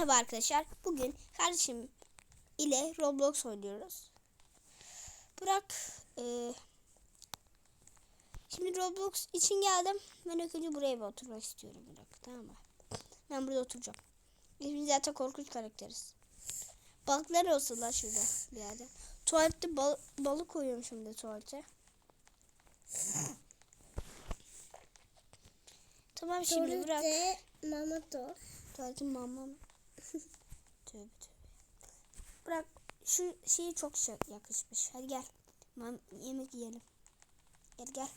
Merhaba arkadaşlar. Bugün kardeşim ile Roblox oynuyoruz. Burak e, şimdi Roblox için geldim. Ben ilk önce buraya bir oturmak istiyorum Burak. Tamam mı? Ben burada oturacağım. Biz zaten korkunç karakteriz. Balıklar olsun lan şurada bir yerde. Tuvalette bal balık koyuyorum şimdi tuvalete. Tamam şimdi Burak. Tuvalette mama da. Tuvaletin mamam. Tövbe tövbe. Bırak şu şeyi çok yakışmış. Hadi gel. Mam yemek yiyelim. Gel gel.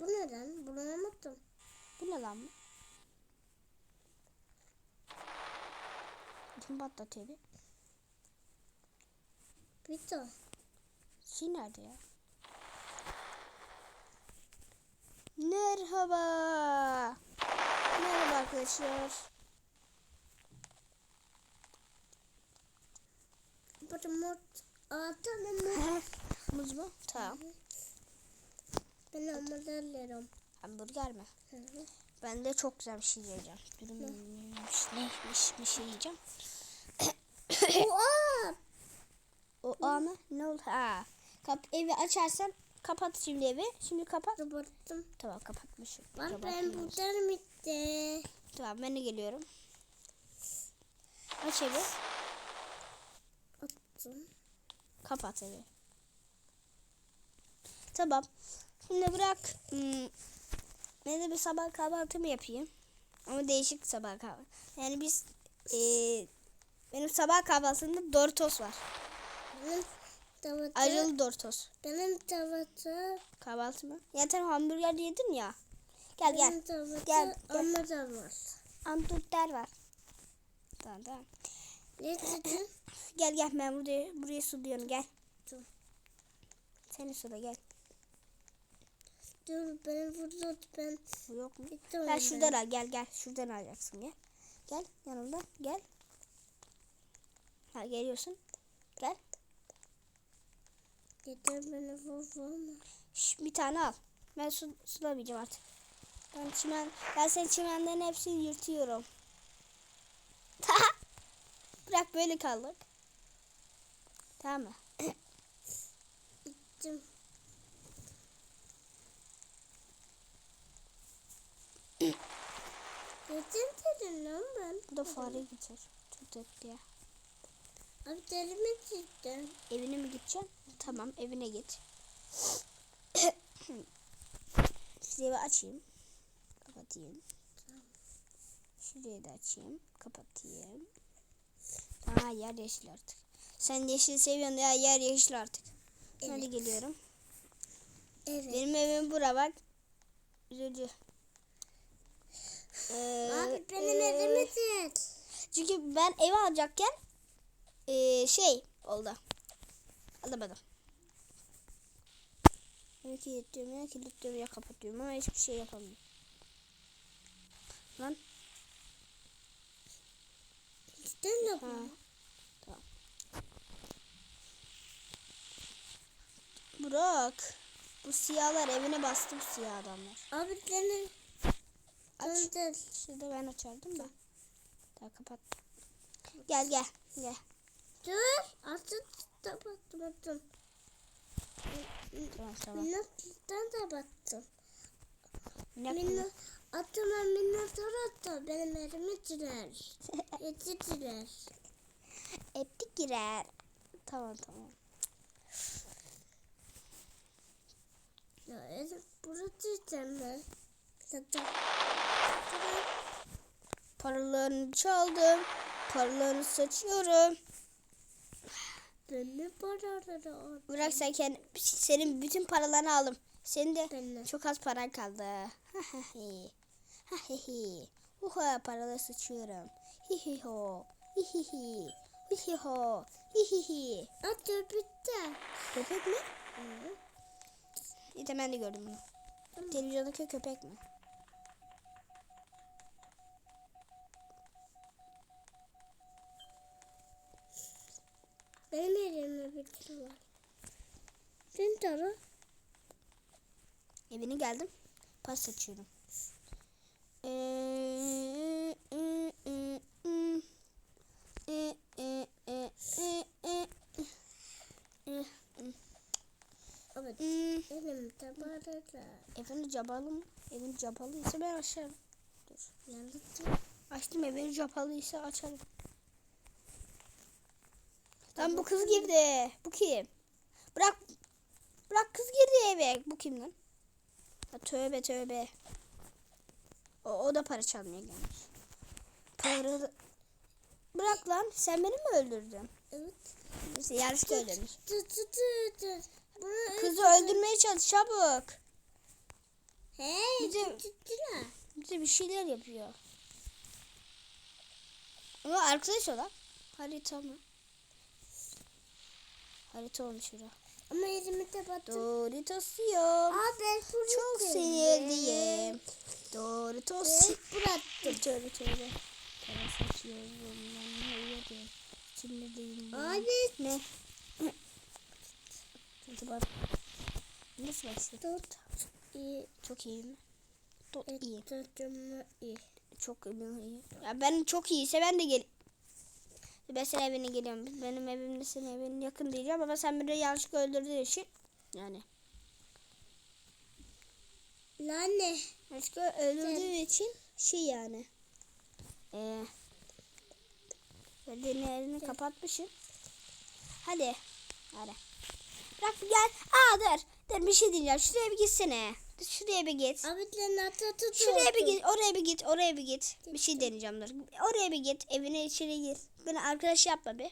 Bu ne lan? Bulamadım. Bu ne lan? Kim patlatıyor bir? Bito. Şey nerede ya? Merhaba. Merhaba arkadaşlar. Burada. Aa tamam mut. Muz mu? Tamam. Ben hamburgerlerim. Hamburger mi? Hı hı. Ben de çok güzel bir şey yiyeceğim. Dürümmüş, neymiş bir şey yiyeceğim. Oha! O anı ne oldu? Ha. Kap evi açarsan kapat şimdi evi. Şimdi kapat. Kapattım. Tamam kapatmışım. Bak ben buradan bitti. Tamam ben de geliyorum. Aç evi. Attım. Kapat evi. Tamam. Şimdi bırak. Hmm, ben de bir sabah kahvaltımı yapayım. Ama değişik sabah kahvaltı. Yani biz eee, benim sabah kahvaltımda Doritos var. Benim tavata. Acılı Doritos. Benim tavata. Kahvaltı mı? Ya sen hamburger yedin ya. Gel gel. Benim. Gel, gel. Ama da var. Hamburger var. Tamam tamam. Ne dedin? Gel gel ben buraya, buraya suluyorum gel. Dur. Seni sula gel. Dur benim burada ben. Bu yok mu? Gel oyun şuradan al gel gel. Şuradan alacaksın gel. Gel yanımda gel. Ha geliyorsun. Gel. Vurma. Şş, bir tane al. Ben su, sulamayacağım artık. Ben çimen, ben senin çimenlerin hepsini yırtıyorum. Bırak böyle kaldık. Tamam mı? Gittim. Neden dedim lan ben? Bu da fare getir. Tut et diye. Abi mi cidden? Evine mi gideceksin? Tamam evine git. Şurayı bir açayım. Kapatayım. Şurayı da açayım. Kapatayım. Aa yer yeşil artık. Sen yeşil seviyorsun ya yer yeşil artık. Hadi Evet. geliyorum. Evet. Benim evim bura bak. Üzücü. Ee, Abi benim ee, elimi tut. Çünkü ben ev alacakken ee, şey oldu. Alamadım. Ya kilitliyorum ya kilitliyorum ya kapatıyorum ama hiçbir şey yapamıyorum. Lan Cidden de ha. bu. Tamam. Burak. Bu siyahlar evine bastı bu siyah adamlar. Abi senin Aç. Şurada ben açardım da. Tamam kapat. Gel gel. Gel. Dur. Artık kapattım attım. Minnattan da battım. Ne Minnat atıma minnattar attı. Benim elimi tirer. Eti tirer. Ettik girer. Tamam tamam. Ya elim burası. Zaten. Paralarını çaldım. Paralarını saçıyorum. Ben ne paraları aldım? Bırak sen kendi, senin bütün paralarını aldım. Senin de Ben de. çok az paran kaldı. Ha ha hi. Ha hi hi. Uha paraları saçıyorum. Hi hi ho. Hi hi hi. Hi hi ho. Hi hi hi. Atı bitti. Köpek mi? Hı. De ben de gördüm bunu. Televizyondaki köpek mi? Benim var. Sen tara. Evine geldim. Pas saçıyorum. Ee. E, e, e, e, e. E, Evet. ı. Benim tabarada. Evin cabalı mı? Evin capalıysa ben açarım. Dur. Yanıtı. Açtım evin capalıysa açarım. Lan bu kız girdi. Bu kim? Bırak. Bırak kız girdi eve. Bu kim lan? Ha, tövbe tövbe. O, o da para çalmaya gelmiş. Para... Bırak lan. Sen beni mi öldürdün? Evet. Neyse yanlışlıkla öldürmüş. Kızı öldürmeye çalış çabuk. Hey, Bize-. Bize bir şeyler yapıyor. Ama arkadaş o lan. Harita mı? Harita olmuş bura. Ama elimi de battı. Doritos yiyorum. Aa ben şunu Çok sinirliyim. Doritos. Evet, bıraktım. Tövbe tövbe. Para saçıyorum. Ben ne yedim? Sinirliyim. ben. Abi. Ne? Hadi bak. Nasıl başladı? Tut. İyi. Çok iyi mi? Çok iyi. Tutumu iyi. Çok iyi. Ya ben çok iyiyse ben de gel. Ben senin evine geliyorum. Benim evimle senin evin yakın diyeceğim ama sen beni yanlışlıkla öldürdüğün için yani Lane. yanlışlıkla öldürdüğün için şey yani eee Verdiğin yerini kapatmışım. Hadi. Hadi. Bırak gel. Aa dur. Dur bir şey diyeceğim. Şuraya bir gitsene. Şuraya bir git. Şuraya bir git, oraya bir git, oraya bir git. Bir şey deneyeceğim dur. Oraya bir git, evine içeri gir. Beni arkadaş yapma bir.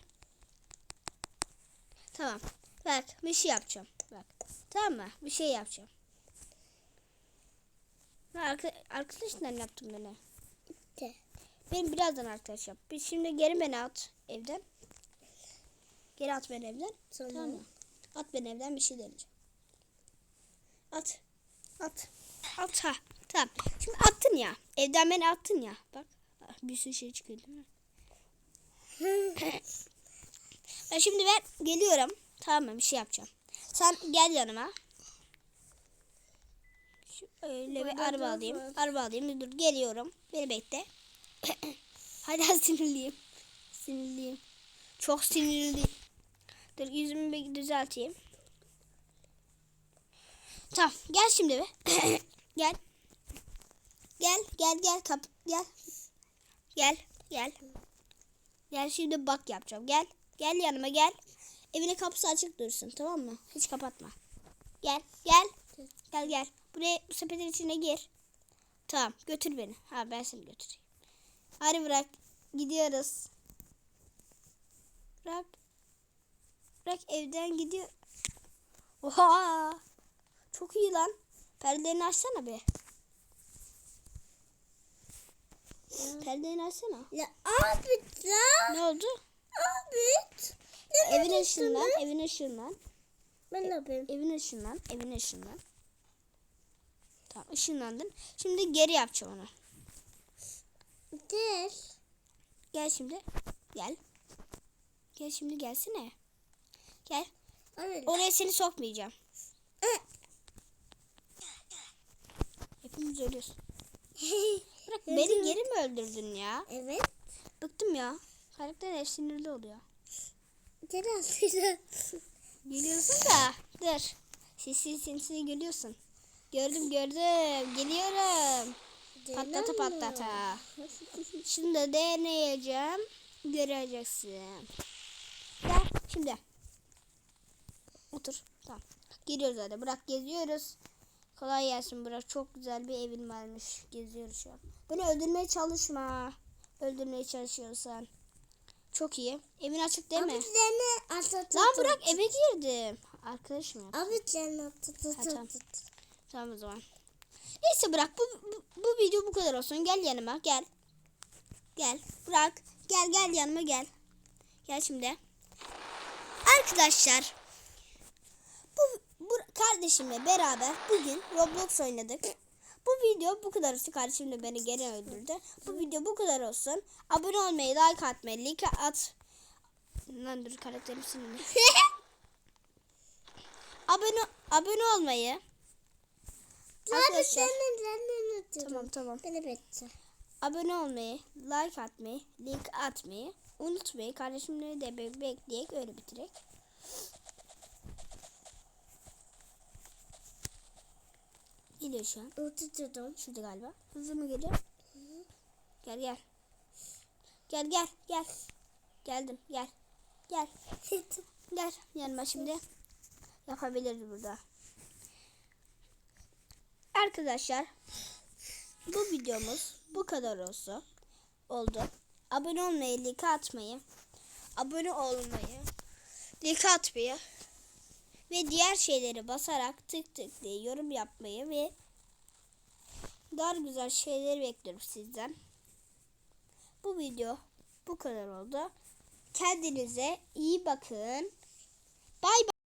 Tamam. Bak, bir şey yapacağım. Bak. Tamam mı? Bir şey yapacağım. Ben arka, arkadaşından yaptım beni. De. Benim birazdan arkadaş yap. Bir şimdi geri beni at evden. Geri at beni evden. Tamam. Tamam mı? At beni evden bir şey deneyeceğim. At. At. At ha. Tamam. Şimdi attın ya. Evden beni attın ya. Bak. Bir sürü şey çıkıyor değil mi? Ben şimdi ben geliyorum. Tamam mı? Bir şey yapacağım. Sen gel yanıma. Şöyle bir araba alayım. Araba alayım. Dur geliyorum. Beni bekle. Hala sinirliyim. Sinirliyim. Çok sinirliyim. Dur yüzümü bir düzelteyim. Tamam gel şimdi be. gel. Gel gel gel kap gel. Gel gel. Gel şimdi bak yapacağım. Gel. Gel yanıma gel. Evine kapısı açık dursun tamam mı? Hiç kapatma. Gel gel. Gel gel. Buraya bu sepetin içine gir. Tamam götür beni. Ha ben seni götüreyim. Hadi bırak. Gidiyoruz. Bırak. Bırak evden gidiyor. Oha. Çok iyi lan. Perdelerini açsana be. Perdelerini açsana. Ya abi ya. Ne oldu? Abi. Evin ışığından, evin ışığından, Ben ne yapayım? evin ışığından, evin ışığından. Tamam ışınlandın. Şimdi geri yapacağım onu. Gel. Gel şimdi. Gel. Gel şimdi gelsene. Gel. Abi. Oraya seni sokmayacağım. Hepimiz ölüyoruz. Bırak beni geri mi öldürdün ya? Evet. Bıktım ya. Karakter hep sinirli oluyor. Gel. Geliyorsun da. Dur. Sinsi sinsi geliyorsun. Gördüm gördüm. Geliyorum. Patlata patlata. Şimdi deneyeceğim. Göreceksin. Gel şimdi. Otur. Tamam. Geliyoruz hadi. Bırak geziyoruz. Kolay gelsin Burak. Çok güzel bir evin varmış. Geziyoruz şu an. Beni öldürmeye çalışma. Öldürmeye çalışıyorsan. Çok iyi. Evin açık değil mi? Ata tut. Lan bırak eve girdim. Arkadaşım ata tut. Ha, tamam. Tamam o zaman. Neyse bırak bu, bu, bu video bu kadar olsun. Gel yanıma gel. Gel bırak. Gel gel yanıma gel. Gel şimdi. Arkadaşlar. Bu, bu kardeşimle beraber bugün Roblox oynadık. Bu video bu kadar olsun. Kardeşim de beni geri öldürdü. Bu video bu kadar olsun. Abone olmayı, like atmayı, like at. Lan dur karakterim sinirli. abone abone olmayı, Arkadaşlar. Tamam tamam. Beni bekle. Abone olmayı, like atmayı, link atmayı unutmayın. Kardeşimleri de be- bekleyek öyle bitirek. Geliyor şu an. Oturturdum. Şurada galiba. Hızlı mı geliyor? Gel gel. Gel gel gel. Geldim gel. Gel. Gel yanıma şimdi. Yapabiliriz burada. Arkadaşlar bu videomuz bu kadar olsun. Oldu. Abone olmayı, like atmayı, abone olmayı, like atmayı ve diğer şeyleri basarak tık tık diye yorum yapmayı ve daha güzel şeyler bekliyorum sizden. Bu video bu kadar oldu. Kendinize iyi bakın. Bay bay.